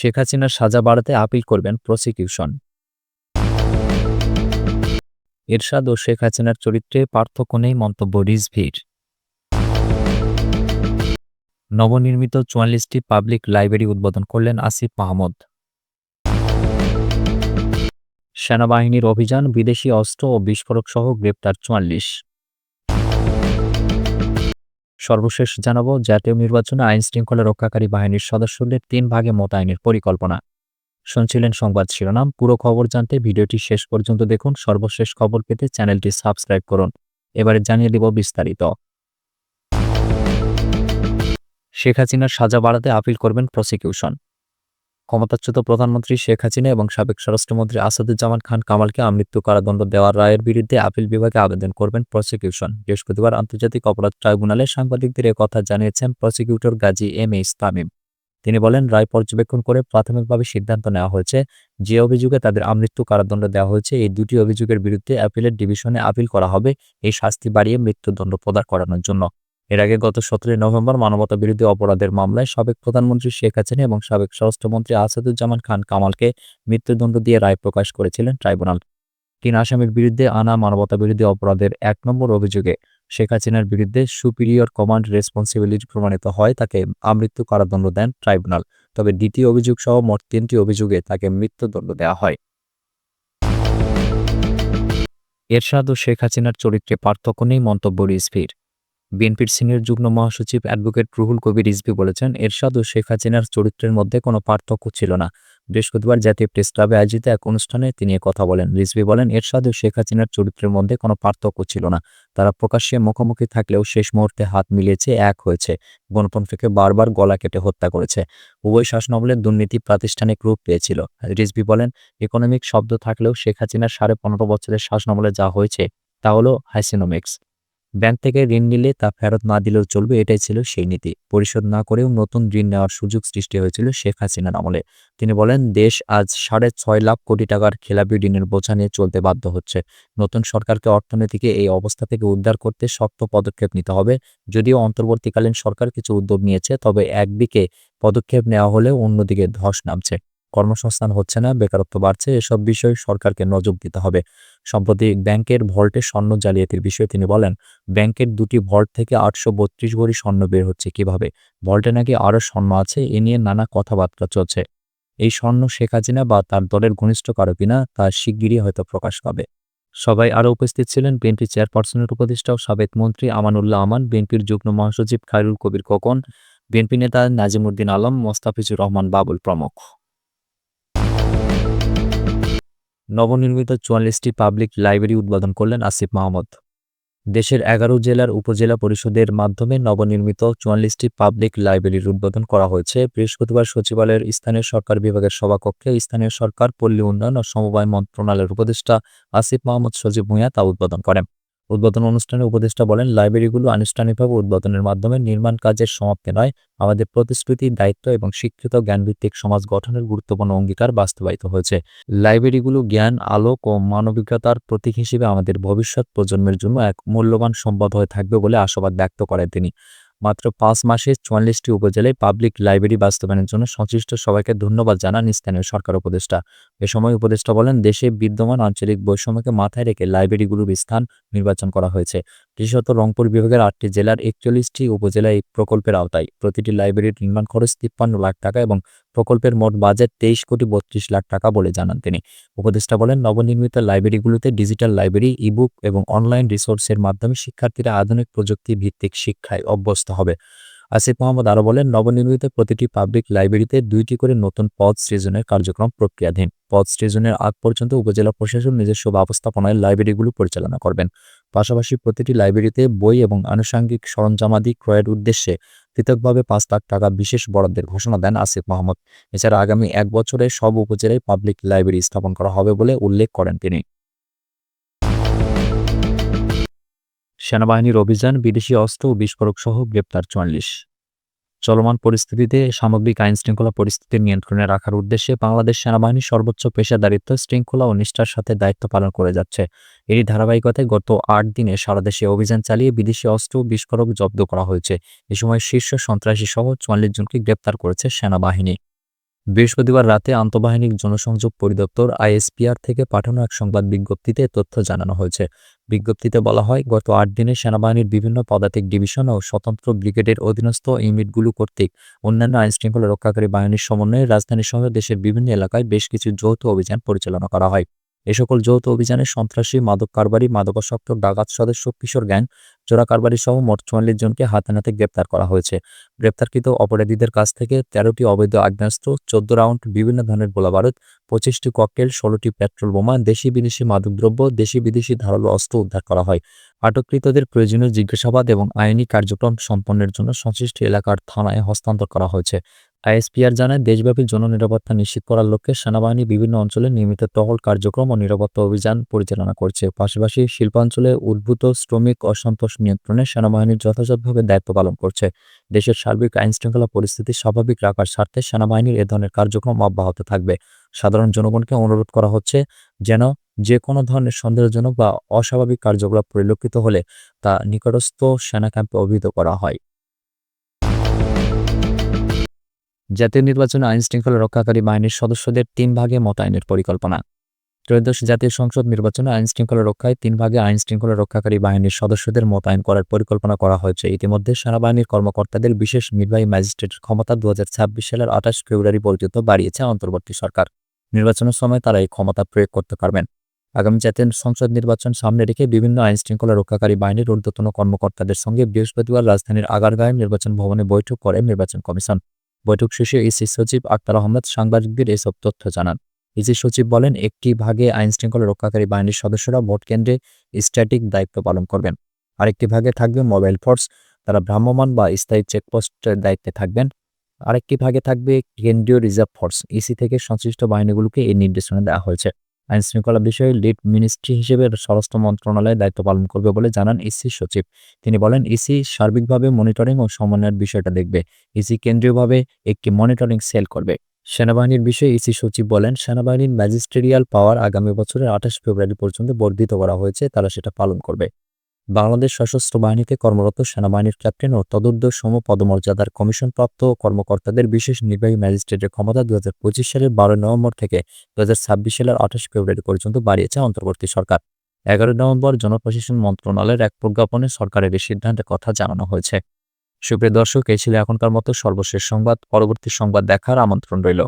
শেখ হাসিনার সাজা বাড়াতে আপিল করবেন প্রসিকিউশন। এরশাদ ও শেখ হাসিনার চরিত্রে পার্থক্য নেই মন্তব্য রিজভির। নবনির্মিত চুয়াল্লিশটি পাবলিক লাইব্রেরি উদ্বোধন করলেন আসিফ মাহমুদ। সেনাবাহিনীর অভিযান বিদেশি অস্ত্র ও বিস্ফোরক সহ গ্রেপ্তার চুয়াল্লিশ। সর্বশেষ জানাব, জাতীয় নির্বাচনে আইন শৃঙ্খলা রক্ষাকারী বাহিনীর সদস্যদের তিন ভাগে মোতায়েনের পরিকল্পনা। শুনছিলেন সংবাদ শিরোনাম, পুরো খবর জানতে ভিডিওটি শেষ পর্যন্ত দেখুন, সর্বশেষ খবর পেতে চ্যানেলটি সাবস্ক্রাইব করুন। এবারে জানিয়ে দেব বিস্তারিত। শেখ হাসিনার সাজা বাড়াতে আপিল করবেন প্রসিকিউশন। ক্ষমতাচ্যুত প্রধানমন্ত্রী শেখ হাসিনা এবং সাবেক স্বরাষ্ট্রমন্ত্রী আসাদুজ্জামান খান কামালকে আমৃত্যু কারাদণ্ড দেওয়ার রায়ের বিরুদ্ধে আপিল বিভাগে আবেদন করবেন প্রসিকিউশন। বৃহস্পতিবার আন্তর্জাতিক অপরাধ ট্রাইব্যুনালে সাংবাদিকদের কথা জানিয়েছেন প্রসিকিউটর গাজী এম এ ইসলামিম তিনি বলেন, রায় পর্যবেক্ষণ করে প্রাথমিকভাবে সিদ্ধান্ত নেওয়া হয়েছে যে অভিযোগে তাদের আমৃত্যু কারাদণ্ড দেওয়া হয়েছে। এই দুটি অভিযোগের বিরুদ্ধে অ্যাপিলের ডিভিশনে আপিল করা হবে। এই শাস্তি বাড়িয়ে মৃত্যুদণ্ড প্রদান করানোর জন্য। এর আগে গত সতেরোই নভেম্বর মানবতা বিরোধী অপরাধের মামলায় সাবেক প্রধানমন্ত্রী শেখ হাসিনা এবং সাবেক স্বরাষ্ট্রমন্ত্রী আসাদুজ্জামান খান কামালকে মৃত্যুদণ্ড দিয়ে রায় প্রকাশ করেছিলেন ট্রাইব্যুনাল। তিন আসামির বিরুদ্ধে আনা মানবতা বিরোধী অপরাধের এক নম্বর অভিযোগে শেখ হাসিনার বিরুদ্ধে সুপিরিয়র কমান্ড রেসপন্সিবিলিটি প্রমাণিত হয়, তাকে আমৃত্যু কারাদণ্ড দেন ট্রাইব্যুনাল। তবে দ্বিতীয় অভিযোগ সহ মোট তিনটি অভিযোগে তাকে মৃত্যুদণ্ড দেওয়া হয়। এরশাদ ও শেখ হাসিনার চরিত্রে পার্থক্য নেই, মন্তব্য রিজভির। বিএনপির সিনিয়র যুগ্ম মহাসচিব অ্যাডভোকেট রুহুল কবির রিজভি বলেছেন, এরশাদ ও শেখ হাসিনার চরিত্রের মধ্যে কোনো পার্থক্য ছিল না। বৃহস্পতিবার জাতীয় প্রেস ক্লাবে আয়োজিত এক অনুষ্ঠানে তিনি কথা বলেন। রিজভি বলেন, এরশাদ ও শেখ হাসিনার চরিত্রের মধ্যে কোনো পার্থক্য ছিল না। তারা প্রকাশ্যে মুখোমুখি থাকলেও শেষ মুহূর্তে হাত মিলিয়েছে, এক হয়েছে। গণতন্ত্রকে বারবার গলা কেটে হত্যা করেছে। উভয় শাসনামলের দুর্নীতি প্রাতিষ্ঠানিক রূপ পেয়েছিল। রিজভি বলেন, ইকোনমিক শব্দ থাকলেও শেখ হাসিনার সাড়ে পনেরো বছরের শাসনামলে যা হয়েছে, তা হলো হাইসিনোমিক্স ব্যাংক থেকে ঋণ নিলে তা ফেরত না দিলেও চলবে, এটাই ছিল সেই নীতি। পরিশোধ না করেও নতুন ঋণ নেওয়ার সুযোগ সৃষ্টি হয়েছিল শেখ হাসিনার আমলে। তিনি বলেন, দেশ আজ সাড়ে ছয় লাখ কোটি টাকার খেলাপি ঋণের বোঝা নিয়ে চলতে বাধ্য হচ্ছে। নতুন সরকারকে অর্থনীতিকে এই অবস্থা থেকে উদ্ধার করতে শক্ত পদক্ষেপ নিতে হবে। যদিও অন্তর্বর্তীকালীন সরকার কিছু উদ্যোগ নিয়েছে, তবে একদিকে পদক্ষেপ নেওয়া হলেও অন্যদিকে ধস নামছে। কর্মসংস্থান হচ্ছে না, বেকারত্ব বাড়ছে, এসব বিষয়ে সরকারকে নজর দিতে হবে। সম্প্রতি ব্যাংকের ভল্টে স্বর্ণ জালিয়াতির বিষয়ে তিনি বলেন, ব্যাংকের দুটি ভল্ট থেকে আটশো বত্রিশ ভরি স্বর্ণ বের হচ্ছে কীভাবে? ভল্টে নাকি আরও স্বর্ণ আছে, এ নিয়ে নানা কথাবার্তা চলছে। এই স্বর্ণ শেখ হাসিনা বা তার দলের ঘনিষ্ঠ কারও কিনা তা শিগগিরই হয়তো প্রকাশ পাবে। সবাই আরও উপস্থিত ছিলেন বিএনপি চেয়ারপারসনের উপদেষ্টা ও সাবেক মন্ত্রী আমানুল্লাহ আমান, বিএনপির যুগ্ম মহাসচিব খায়রুল কবির খোকন, বিএনপি নেতা নাজিমুদ্দিন আলম, মোস্তাফিজুর রহমান বাবুল প্রমুখ। নবনির্মিত চুয়াল্লিশটি পাবলিক লাইব্রেরি উদ্বোধন করলেন আসিফ মাহমুদ। দেশের এগারো জেলার উপজেলা পরিষদের মাধ্যমে নবনির্মিত চুয়াল্লিশটি পাবলিক লাইব্রেরির উদ্বোধন করা হয়েছে। বৃহস্পতিবার সচিবালয়ের স্থানীয় সরকার বিভাগের সভাকক্ষে স্থানীয় সরকার, পল্লী উন্নয়ন ও সমবায় মন্ত্রণালয়ের উপদেষ্টা আসিফ মাহমুদ সজীব ভূঁইয়া তা উদ্বোধন করেন। উদ্বোধন অনুষ্ঠানে উপদেষ্টা বলেন, লাইব্রেরিগুলো আনুষ্ঠানিকভাবে উদ্বোধনের মাধ্যমে নির্মাণ কাজের সমাপ্তি নয়, আমাদের প্রতিশ্রুতি, দায়িত্ব এবং শিক্ষিত জ্ঞানভিত্তিক সমাজ গঠনের গুরুত্বপূর্ণ অঙ্গীকার বাস্তবায়িত হয়েছে। লাইব্রেরিগুলো জ্ঞান, আলোক ও মানবিকতার প্রতীক হিসেবে আমাদের ভবিষ্যৎ প্রজন্মের জন্য এক মূল্যবান সম্পদ হয়ে থাকবে বলে আশাবাদ ব্যক্ত করেন তিনি। মাত্র পাঁচ মাসে চুয়াল্লিশটি উপজেলায় পাবলিক লাইব্রেরি বাস্তবায়নের জন্য সংশ্লিষ্ট সবাইকে ধন্যবাদ জানান স্থানীয় সরকার উপদেষ্টা। এ সময় উপদেষ্টা বলেন, দেশে বিদ্যমান আঞ্চলিক বৈষম্যকে মাথায় রেখে লাইব্রেরিগুলোর স্থান নির্বাচন করা হয়েছে। বিশেষত রংপুর বিভাগের আটটি জেলার একচল্লিশটি উপজেলায় এই প্রকল্পের আওতায়। প্রতিটি লাইব্রেরির নির্মাণ খরচ তিপ্পান্ন লাখ টাকা এবং প্রকল্পের মোট বাজেট তেইশ কোটি বত্রিশ লাখ টাকা বলে জানান তিনি। উপদেষ্টা বলেন, নবনির্মিত লাইব্রেরিগুলোতে ডিজিটাল লাইব্রেরি, ইবুক এবং অনলাইন রিসোর্সের মাধ্যমে শিক্ষার্থীরা আধুনিক প্রযুক্তি ভিত্তিক শিক্ষায় অভ্যস্ত হবে। আসিফ মোহাম্মদ আরও বলেন, নবনির্মিত প্রতিটি পাবলিক লাইব্রেরিতে দুইটি করে নতুন পদ সৃজনের কার্যক্রম প্রক্রিয়াধীন। পদ সৃজনের আগ পর্যন্ত উপজেলা প্রশাসন নিজস্ব ব্যবস্থাপনায় লাইব্রেরিগুলো পরিচালনা করবেন। পাশাপাশি প্রতিটি লাইব্রেরিতে বই এবং আনুষাঙ্গিক সরঞ্জামাদি ক্রয়ের উদ্দেশ্যে পৃথকভাবে পাঁচ লাখ টাকা বিশেষ বরাদ্দের ঘোষণা দেন আসিফ মোহাম্মদ এছাড়া আগামী এক বছরে সব উপজেলায় পাবলিক লাইব্রেরি স্থাপন করা হবে বলে উল্লেখ করেন তিনি। সেনাবাহিনীর অভিযান বিদেশি অস্ত্র ও বিস্ফোরক সহ গ্রেপ্তার চুয়াল্লিশ। চলমান পরিস্থিতিতে সামগ্রিক আইন শৃঙ্খলা পরিস্থিতি নিয়ন্ত্রণে রাখার উদ্দেশ্যে বাংলাদেশ সেনাবাহিনী সর্বোচ্চ পেশাদারিত্ব, শৃঙ্খলা ও নিষ্ঠার সাথে দায়িত্ব পালন করে যাচ্ছে। এরই ধারাবাহিকতায় গত আট দিনে সারা দেশে অভিযান চালিয়ে বিদেশি অস্ত্র বিস্ফোরক জব্দ করা হয়েছে। এ সময় শীর্ষ সন্ত্রাসী সহ চুয়াল্লিশ জনকে গ্রেপ্তার করেছে সেনাবাহিনী। বৃহস্পতিবার রাতে আন্তঃবাহিনী জনসংযোগ পরিদপ্তর আইএসপিআর থেকে পাঠানো এক সংবাদ বিজ্ঞপ্তিতে তথ্য জানানো হয়েছে। বিজ্ঞপ্তিতে বলা হয়, গত আট দিনে সেনাবাহিনীর বিভিন্ন পদাতিক ডিভিশন ও স্বতন্ত্র ব্রিগেডের অধীনস্থ ইউনিটগুলো কর্তৃক অন্যান্য আইনশৃঙ্খলা রক্ষাকারী বাহিনীর সমন্বয়ে রাজধানী সহ দেশের বিভিন্ন এলাকায় বেশ কিছু যৌথ অভিযান পরিচালনা করা হয়। এ সকল যৌথ অভিযানে সন্ত্রাসী মাদক কারবারি মাদকাসক্ত, ডাকাত সদস্য, কিশোর গ্যাং চোরা কারবারি সহ মোট চুয়াল্লিশ জনকে হাতে নাতে গ্রেপ্তার করা হয়েছে। গ্রেপ্তারকৃত অপরাধীদের কাছ থেকে তেরোটি অবৈধ আগ্নেয়াস্ত্র, চোদ্দ রাউন্ড বিভিন্ন ধরনের গোলাবারুদ, পঁচিশটি ককটেল, ষোলোটি পেট্রোল বোমা, দেশি বিদেশি মাদকদ্রব্য, দেশি বিদেশি ধারালো অস্ত্র উদ্ধার করা হয়। আটককৃতদের প্রয়োজনীয় জিজ্ঞাসাবাদ এবং আইনি কার্যক্রম সম্পন্নের জন্য সংশ্লিষ্ট এলাকার থানায় হস্তান্তর করা হয়েছে। আইএসপিআর জানায়, দেশব্যাপী জননিরাপত্তা নিশ্চিত করার লক্ষ্যে সেনাবাহিনী বিভিন্ন অঞ্চলে নিয়মিত টহল কার্যক্রম ও নিরাপত্তা অভিযান পরিচালনা করছে। পাশাপাশি শিল্পাঞ্চলে উদ্ভূত শ্রমিক অসন্তোষ নিয়ন্ত্রণে সেনাবাহিনী যথাযথভাবে দায়িত্ব পালন করছে। দেশের সার্বিক আইনশৃঙ্খলা পরিস্থিতি স্বাভাবিক রাখার স্বার্থে সেনাবাহিনীর এ ধরনের কার্যক্রম অব্যাহত থাকবে। সাধারণ জনগণকে অনুরোধ করা হচ্ছে যেন যে কোনো ধরনের সন্দেহজনক বা অস্বাভাবিক কার্যকলাপ পরিলক্ষিত হলে তা নিকটস্থ সেনা ক্যাম্পে অভিহিত করা হয়। জাতীয় নির্বাচনে আইন শৃঙ্খলা রক্ষাকারী বাহিনীর সদস্যদের তিন ভাগে মোতায়েনের পরিকল্পনা। ত্রয়োদশ জাতীয় সংসদ নির্বাচনে আইন শৃঙ্খলা রক্ষায় তিন ভাগে আইন শৃঙ্খলা রক্ষাকারী বাহিনীর সদস্যদের মোতায়েন করার পরিকল্পনা করা হয়েছে। ইতিমধ্যে সেনাবাহিনীর কর্মকর্তাদের বিশেষ নির্বাহী ম্যাজিস্ট্রেটের ক্ষমতা দু হাজার ছাব্বিশ সালের আঠাশ ফেব্রুয়ারি পর্যন্ত বাড়িয়েছে অন্তর্বর্তী সরকার। নির্বাচনের সময় তারা এই ক্ষমতা প্রয়োগ করতে পারবেন। আগামী জাতীয় সংসদ নির্বাচন সামনে রেখে বিভিন্ন আইন শৃঙ্খলা রক্ষাকারী বাহিনীর ঊর্ধ্বতন কর্মকর্তাদের সঙ্গে বৃহস্পতিবার রাজধানীর আগারগাঁয়ে নির্বাচন ভবনে বৈঠক করে নির্বাচন কমিশন। বৈঠক শেষে ইসি সচিব আক্তার আহমেদ সাংবাদিকদের এসব তথ্য জানান। ইসি সচিব বলেন, একটি ভাগে আইন শৃঙ্খলা রক্ষাকারী বাহিনীর সদস্যরা ভোট কেন্দ্রে স্ট্যাটিক দায়িত্ব পালন করবেন। আরেকটি ভাগে থাকবে মোবাইল ফোর্স তারা ভ্রাম্যমান বা স্থায়ী চেকপোস্টের দায়িত্বে থাকবেন। আরেকটি ভাগে থাকবে কেন্দ্রীয় রিজার্ভ ফোর্স ইসি থেকে সংশ্লিষ্ট বাহিনীগুলোকে এই নির্দেশনা দেওয়া হয়েছে। আইন শৃঙ্খলা বিষয়ে লিড মিনিস্ট্রি হিসেবে স্বরাষ্ট্র মন্ত্রণালয় দায়িত্ব পালন করবে বলে জানান ইসি সচিব। তিনি বলেন, ইসি সার্বিকভাবে মনিটরিং ও সমন্বয়ের বিষয়টা দেখবে। ইসি কেন্দ্রীয়ভাবে একটি মনিটরিং সেল করবে। সেনাবাহিনীর বিষয়ে ইসি সচিব বলেন, সেনাবাহিনীর ম্যাজিস্ট্রেরিয়াল পাওয়ার আগামী বছরের আঠাশ ফেব্রুয়ারি পর্যন্ত বর্ধিত করা হয়েছে, তারা সেটা পালন করবে। বাংলাদেশ সশস্ত্র বাহিনীতে কর্মরত সেনাবাহিনীর ক্যাপ্টেন ও তদুর্ধ সম পদমর্যাদার কমিশনপ্রাপ্ত কর্মকর্তাদের বিশেষ নির্বাহী ম্যাজিস্ট্রেটের ক্ষমতা দু হাজার পঁচিশ সালের বারো নভেম্বর থেকে দু হাজার ছাব্বিশ সালের আঠাশ ফেব্রুয়ারি পর্যন্ত বাড়িয়েছে অন্তর্বর্তী সরকার। এগারো নভেম্বর জনপ্রশাসন মন্ত্রণালয়ের এক প্রজ্ঞাপনে সরকারের এই সিদ্ধান্তের কথা জানানো হয়েছে। সুপ্রিয় দর্শক, এই ছিল এখনকার মতো সর্বশেষ সংবাদ। পরবর্তী সংবাদ দেখার আমন্ত্রণ রইল।